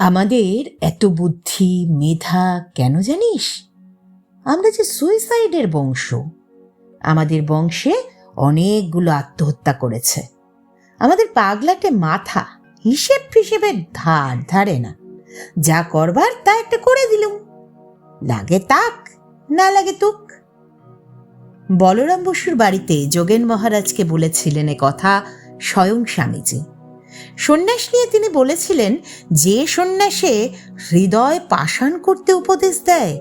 আমাদের এত বুদ্ধি, মেধা কেন জানিস? আমরা যে সুইসাইডের বংশ। আমাদের বংশে অনেকগুলো আত্মহত্যা করেছে। আমাদের পাগলাটে মাথা হিসেব ফিসেবের ধার ধারে না। যা করবার তা একটা করে দিলুম। লাগে তাক, না লাগে তুক। বলরাম বসুর বাড়িতে যোগেন মহারাজকে বলেছিলেন এ কথা স্বয়ং স্বামীজি। সন্ন্যাস নিয়ে তিনি বলেছিলেন, যে সন্ন্যাসে হৃদয় পাষাণ করতে উপদেশ দেয়,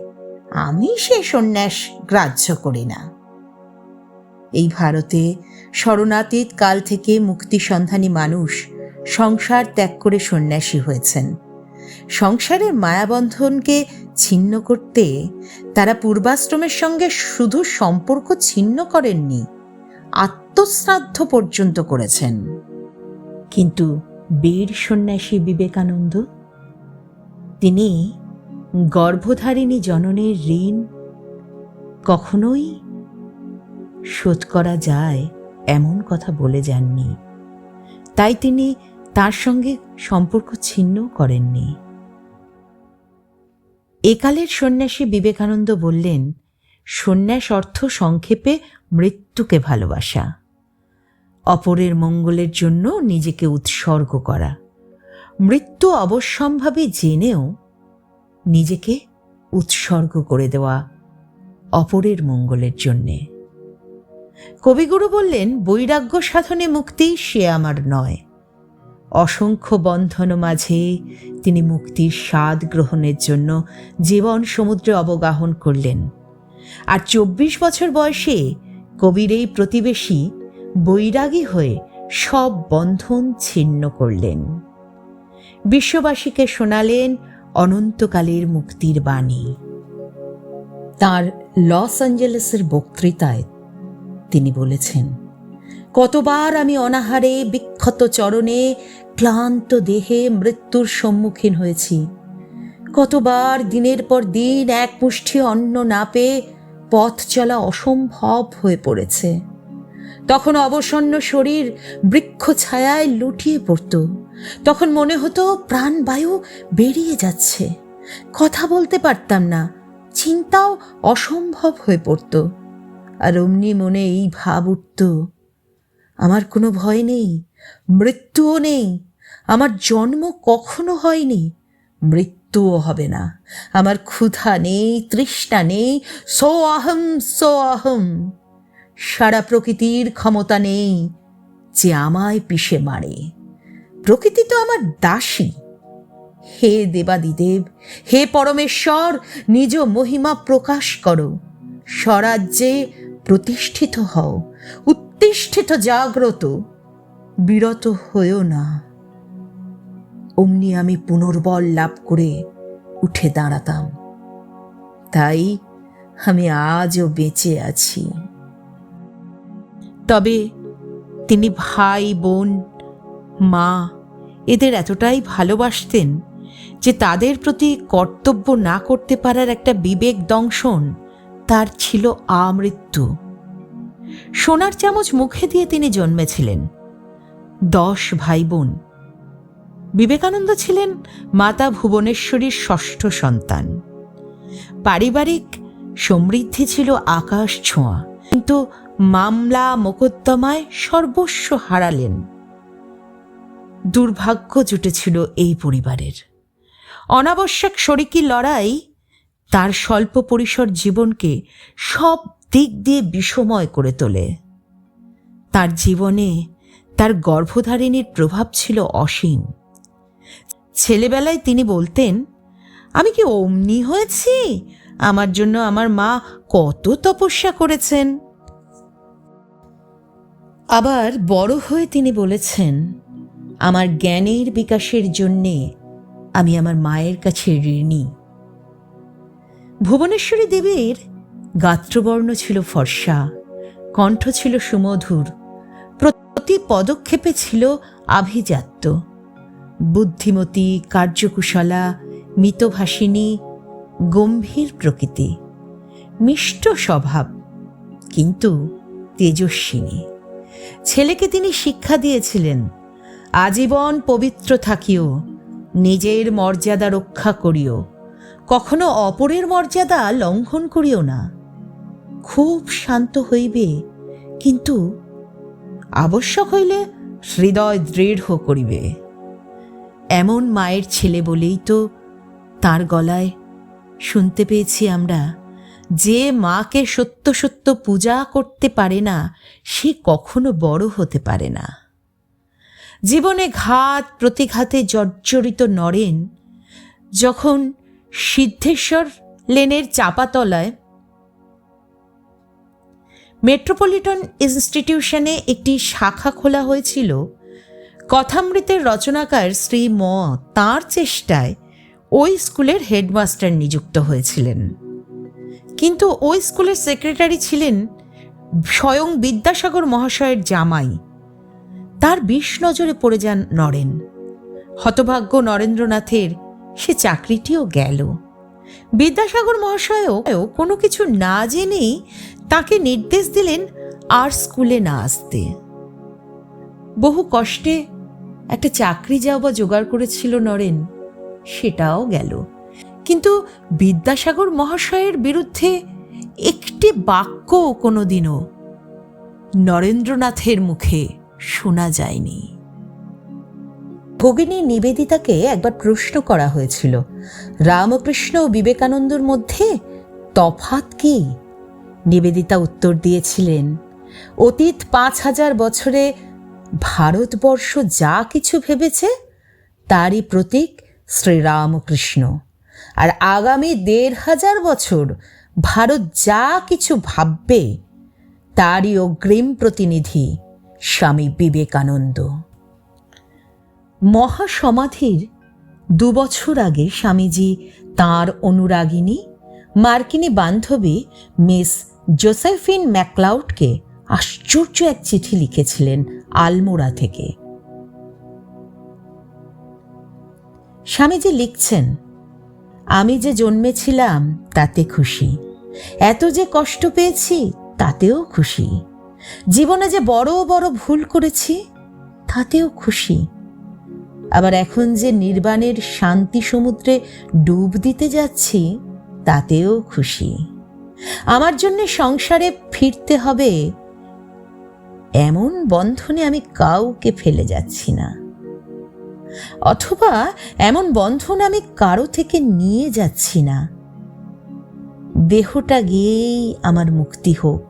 আমি সে সন্ন্যাস গ্রাহ্য করি না। এই ভারতে শরণাতীত কাল থেকে মুক্তি সন্ধানী মানুষ সংসার ত্যাগ করে সন্ন্যাসী হয়েছেন। সংসারের মায়াবন্ধনকে ছিন্ন করতে তারা পূর্বাশ্রমের সঙ্গে শুধু সম্পর্ক ছিন্ন করেননি, আত্মশ্রাদ্ধ পর্যন্ত করেছেন। কিন্তু বীর সন্ন্যাসী বিবেকানন্দ, তিনি গর্ভধারিণী জননের ঋণ কখনোই শোধ করা যায় এমন কথা বলে যাননি। তাই তিনি তার সঙ্গে সম্পর্ক ছিন্ন করেননি। একালের সন্ন্যাসী বিবেকানন্দ বললেন, সন্ন্যাস অর্থ সংক্ষেপে মৃত্যুকে ভালোবাসা। অপরের মঙ্গলের জন্য নিজেকে উৎসর্গ করা। মৃত্যু অবশ্যম্ভাবী জেনেও নিজেকে উৎসর্গ করে দেওয়া অপরের মঙ্গলের জন্যে। কবিগুরু বললেন, বৈরাগ্য সাধনে মুক্তি সে আমার নয়। অসংখ্য বন্ধন মাঝে তিনি মুক্তির স্বাদ গ্রহণের জন্য জীবন সমুদ্রে অবগাহন করলেন। আর চব্বিশ বছর বয়সে কবির এই প্রতিবেশী বৈরাগী হয়ে সব বন্ধন ছিন্ন করলেন। বিশ্ববাসীকে শোনালেন অনন্তকালের মুক্তির বাণী। তার লস অ্যাঞ্জেলেসের বক্তৃতায় তিনি বলেছেন, কতবার আমি অনাহারে, বিক্ষত চরণে, ক্লান্ত দেহে মৃত্যুর সম্মুখীন হয়েছি। কতবার দিনের পর দিন এক মুষ্টি অন্ন না পেয়ে পথ চলা অসম্ভব হয়ে পড়েছে। তখন অবসন্ন শরীর বৃক্ষ ছায়ায় লুটিয়ে পড়ত। তখন মনে হতো প্রাণবায়ু বেরিয়ে যাচ্ছে। কথা বলতে পারতাম না, চিন্তাও অসম্ভব হয়ে পড়ত। আর অমনি মনে এই ভাব উঠত, আমার কোনো ভয় নেই, মৃত্যুও নেই, আমার জন্ম কখনো হয়নি, মৃত্যুও হবে না, আমার ক্ষুধা নেই, তৃষ্ণা নেই, সো আহম সো আহম। সারা প্রকৃতির ক্ষমতা নেই যে আমায় পিষে মারে। প্রকৃতি তো আমার দাসী। হে দেবাদিদেব, হে পরমেশ্বর, নিজ মহিমা প্রকাশ করো। স্বরাজ্যে প্রতিষ্ঠিত হও, উত্তিষ্ঠিত জাগ্রত, বিরত হয়েও না। অমনি আমি পুনর্বল লাভ করে উঠে দাঁড়াতাম। তাই আমি আজও বেঁচে আছি। তবে তিনি ভাই, বোন, মা এদের এতটাই ভালোবাসতেন যে তাদের প্রতি কর্তব্য না করতে পারার একটা বিবেক দংশন তার ছিল আমৃত্যু। সোনার চামচ মুখে দিয়ে তিনি জন্মেছিলেন। দশ ভাই বোন। বিবেকানন্দ ছিলেন মাতা ভুবনেশ্বরীর ষষ্ঠ সন্তান। পারিবারিক সমৃদ্ধি ছিল আকাশ ছোঁয়া। কিন্তু মামলা মোকদ্দমায় সর্বস্ব হারালেন। দুর্ভাগ্য জুটেছিল এই পরিবারের। অনাবশ্যক শরিকি লড়াই তার স্বল্প পরিসর জীবনকে সব দিক দিয়ে বিষময় করে তোলে। তার জীবনে তার গর্ভধারিণীর প্রভাব ছিল অসীম। ছেলেবেলায় তিনি বলতেন, আমি কি অমনি হয়েছি? আমার জন্য আমার মা কত তপস্যা করেছেন। আবার বড় হয়ে তিনি বলেছেন, আমার জ্ঞানের বিকাশের জন্যে আমি আমার মায়ের কাছে ঋণী। ভুবনেশ্বরী দেবীর গাত্রবর্ণ ছিল ফর্সা, কণ্ঠ ছিল সুমধুর, প্রতি পদক্ষেপে ছিল আভিজাত্য। বুদ্ধিমতী, কার্যকুশলা মিতভাষিনী গম্ভীর প্রকৃতি, মিষ্ট স্বভাব, কিন্তু তেজস্বিনী। ছেলেকে তিনি শিক্ষা দিয়েছিলেন, আজীবন পবিত্র থাকিও, নিজের মর্যাদা রক্ষা করিও, কখনো অপরের মর্যাদা লঙ্ঘন করিও না। খুব শান্ত হইবে, কিন্তু আবশ্যক হইলে হৃদয় দৃঢ় করিবে। এমন মায়ের ছেলে বলেই তো তার গলায় শুনতে পেয়েছি আমরা, যে মাকে সত্য সত্য পূজা করতে পারে না, সে কখনো বড় হতে পারে না। জীবনে ঘাত প্রতিঘাতে জর্জরিত নরেন, যখন সিদ্ধেশ্বর লেনের চাপাতলায় মেট্রোপলিটন ইনস্টিটিউশনে একটি শাখা খোলা হয়েছিল, কথামৃতের রচনাকার শ্রী ম তাঁর চেষ্টায় ওই স্কুলের হেডমাস্টার নিযুক্ত হয়েছিলেন। কিন্তু ওই স্কুলের সেক্রেটারি ছিলেন স্বয়ং বিদ্যাসাগর মহাশয়ের জামাই। তার বিষ নজরে পড়ে যান নরেন। হতভাগ্য নরেন্দ্রনাথের সে চাকরিটিও গেল। বিদ্যাসাগর মহাশয়ও কোনো কিছু না জেনেই তাকে নির্দেশ দিলেন আর স্কুলে না আসতে। বহু কষ্টে একটা চাকরি যাওয়া জোগাড় করেছিল নরেন। সেটাও গেল। কিন্তু বিদ্যাসাগর মহাশয়ের বিরুদ্ধে একটি বাক্য কোনোদিনও নরেন্দ্রনাথের মুখে শোনা যায়নি। ভগিনী নিবেদিতাকে একবার প্রশ্ন করা হয়েছিল, রামকৃষ্ণ ও বিবেকানন্দর মধ্যে তফাত কি? নিবেদিতা উত্তর দিয়েছিলেন, অতীত পাঁচ হাজার বছরে ভারতবর্ষ যা কিছু ভেবেছে, তারই প্রতীক শ্রীরামকৃষ্ণ। আর আগামী দেড় হাজার বছর ভারত যা কিছু ভাববে, তারই অগ্রিম প্রতিনিধি স্বামী বিবেকানন্দ। মহাসমাধির দুবছর আগে স্বামীজি তাঁর অনুরাগিনী, মার্কিনী বান্ধবী মিস জোসেফিন ম্যাকলাউডকে আশ্চর্য এক চিঠি লিখেছিলেন আলমোড়া থেকে। স্বামীজি লিখছেন, আমি যে জন্মেছিলাম তাতে খুশি। এত যে কষ্ট পেয়েছি তাতেও খুশি। জীবনে যে বড় বড় ভুল করেছি তাতেও খুশি। আবার এখন যে নির্বাণের শান্তি সমুদ্রে ডুব দিতে যাচ্ছি তাতেও খুশি। আমার জন্য সংসারে ফিরতে হবে, এমন বন্ধনে আমি কাউকে ফেলে যাচ্ছি না। অথবা এমন বন্ধন আমি কারও থেকে নিয়ে যাচ্ছি না। দেহটা গিয়েই আমার মুক্তি হোক,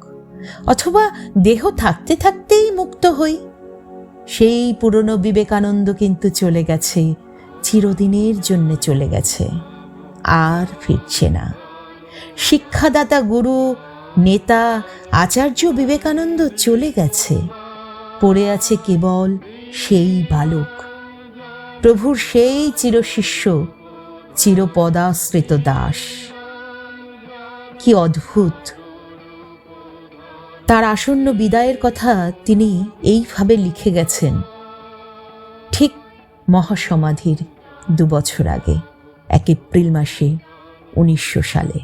অথবা দেহ থাকতে থাকতেই মুক্ত হই। সেই পুরনো বিবেকানন্দ কিন্তু চলে গেছে, চিরদিনের জন্যে চলে গেছে, আর ফিরছে না। শিক্ষাদাতা গুরু, নেতা, আচার্য বিবেকানন্দ চলে গেছে, পড়ে আছে কেবল সেই বালক। প্রভুর সেই চিরশিষ্য, চিরপদাশ্রিত দাস। কি অদ্ভুত! তার আসন্ন বিদায়ের কথা তিনি এইভাবে লিখে গেছেন, ঠিক মহাসমাধির দু বছর আগে, এক এপ্রিল মাসে, উনিশশো সালে।